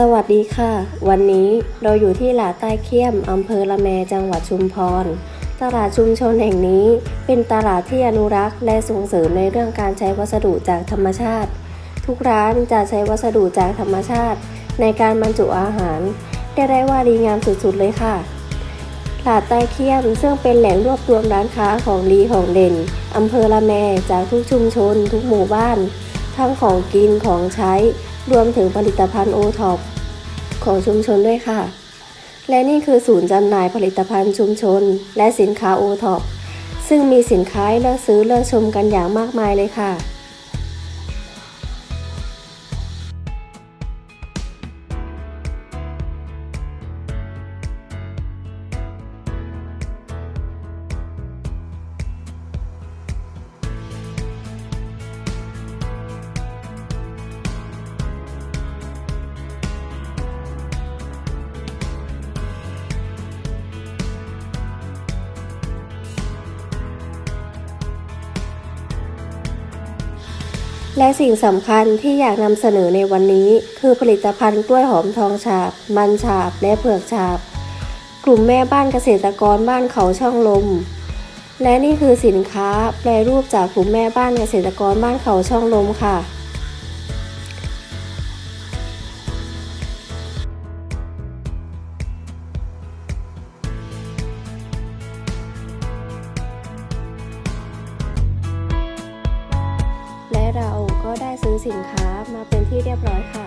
สวัสดีค่ะ วันนี้เราอยู่ที่หลาดใต้เขี้ยมอำเภอละแมจังหวัดชุมพร ตลาดชุมชนแห่งนี้เป็นตลาดที่อนุรักษ์และส่งเสริมในเรื่องการใช้วัสดุจากธรรมชาติ ทุกร้านจะใช้วัสดุจากธรรมชาติ ในการบรรจุอาหารได้ได้ว่าดีงามสุดๆเลยค่ะหลาดใต้เขี้ยมซึ่งเป็นแหล่งรวบรวมร้านค้าของดีของเด่นอำเภอละแมจากทุกชุมชน ทุกหมู่บ้าน ทั้งของกินของใช้ รวมถึงผลิตภัณฑ์โอท็อปของชุมชนด้วยค่ะ และนี่คือศูนย์จำหน่ายผลิตภัณฑ์ชุมชน และสินค้าโอท็อปซึ่งมีสินค้าเลือกซื้อเลือกชมกันอย่างมากมายเลยค่ะ และสิ่งสำคัญที่อยากนำเสนอในวันนี้ คือผลิตภัณฑ์กล้วยหอมทองฉาบ มันฉาบ และเผือกฉาบ กลุ่มแม่บ้านเกษตรกรบ้านเขาช่องลม และนี่คือสินค้าแปรรูปจากกลุ่มแม่บ้านเกษตรกรบ้านเขาช่องลมค่ะและเรา ได้ซื้อสินค้ามาเป็นที่เรียบร้อยค่ะ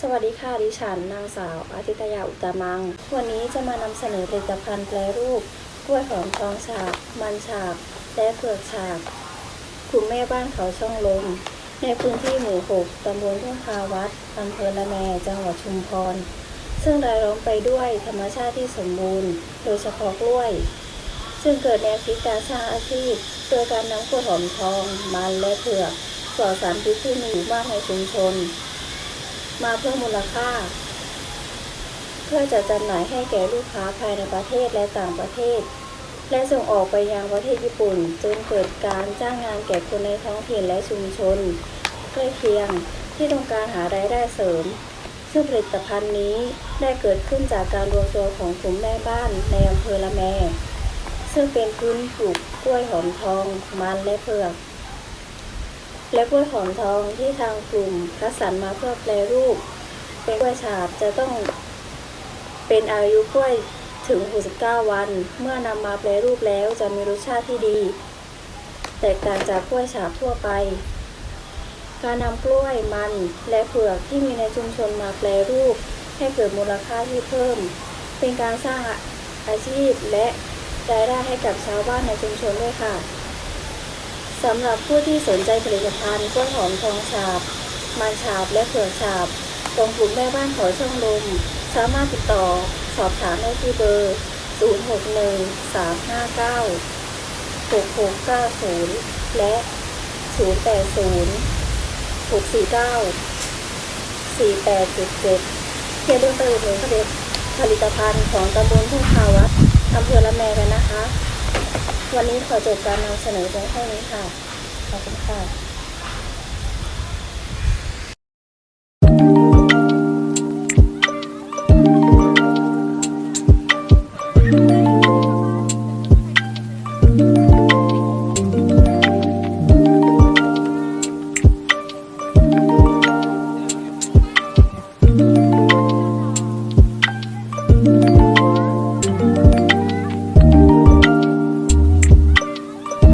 สวัสดีค่ะดิฉันนางสาวอาทิตยาอุตตมัง วันนี้จะมานำเสนอผลิตภัณฑ์แปรรูปกล้วยหอมทองฉาบ มันฉาบ และเผือกฉาบกลุ่มแม่บ้านเขาช่องลม ในพื้นที่หมู่ 6 ตำบลทุ่งคาวัดอำเภอละแม จังหวัดชุมพร ซึ่งรายล้อมไปด้วยธรรมชาติที่สมบูรณ์ โดยเฉพาะกล้วย ซึ่งเกิดแนวคิดการสร้างอาชีพโดยการนำกล้วยหอมทอง มันและเผือกปลอดสารพิษที่มีอยู่มากในชุมชน มาเพิ่มมูลค่า เพื่อจะจำหน่ายให้แก่ลูกค้าภายในประเทศและต่างประเทศ และส่งออกไปยังประเทศญี่ปุ่น จนเกิดการจ้างงานแก่คนในท้องถิ่นและชุมชนใกล้เคียงที่ต้องการหารายได้เสริม ซึ่งผลิตภัณฑ์นี้ได้เกิดขึ้นจากการรวมตัวของกลุ่มแม่บ้านในอำเภอละแม ซึ่งเป็นพื้นปลูกกล้วยหอมทองมันและเผือก และกล้วยหอมทองที่ทางกลุ่มคัดสรรมาเพื่อแปรรูป เป็นกล้วยฉาบจะต้องเป็นอายุกล้วยถึง 69 วัน เมื่อนำมาแปรรูปแล้วจะมีรสชาติที่ดี แตกต่างจากกล้วยฉาบทั่วไป การนำกล้วยมันและเผือกที่มีในชุมชนมาแปรรูป ให้เกิดมูลค่าที่เพิ่ม เป็นการสร้างอาชีพและ รายได้ให้กับชาวบ้านในชุมชนด้วยค่ะสำหรับผู้ที่สนใจผลิตภัณฑ์กล้วยหอมทองฉาบ มันฉาบและเผือกฉาบตรงกลุ่มแม่บ้านขอช่องลมสามารถติดต่อสอบถามได้ที่เบอร์ 061 359 6690 และ 080 649 4877อย่าลืมไปอุดหนุนผลิตผลิตภัณฑ์ของตำบลทุ่งคาวัด อำเภอละแมกันนะคะ วันนี้ขอจบการนำเสนอเพียงเท่านี้ค่ะ ขอบคุณค่ะ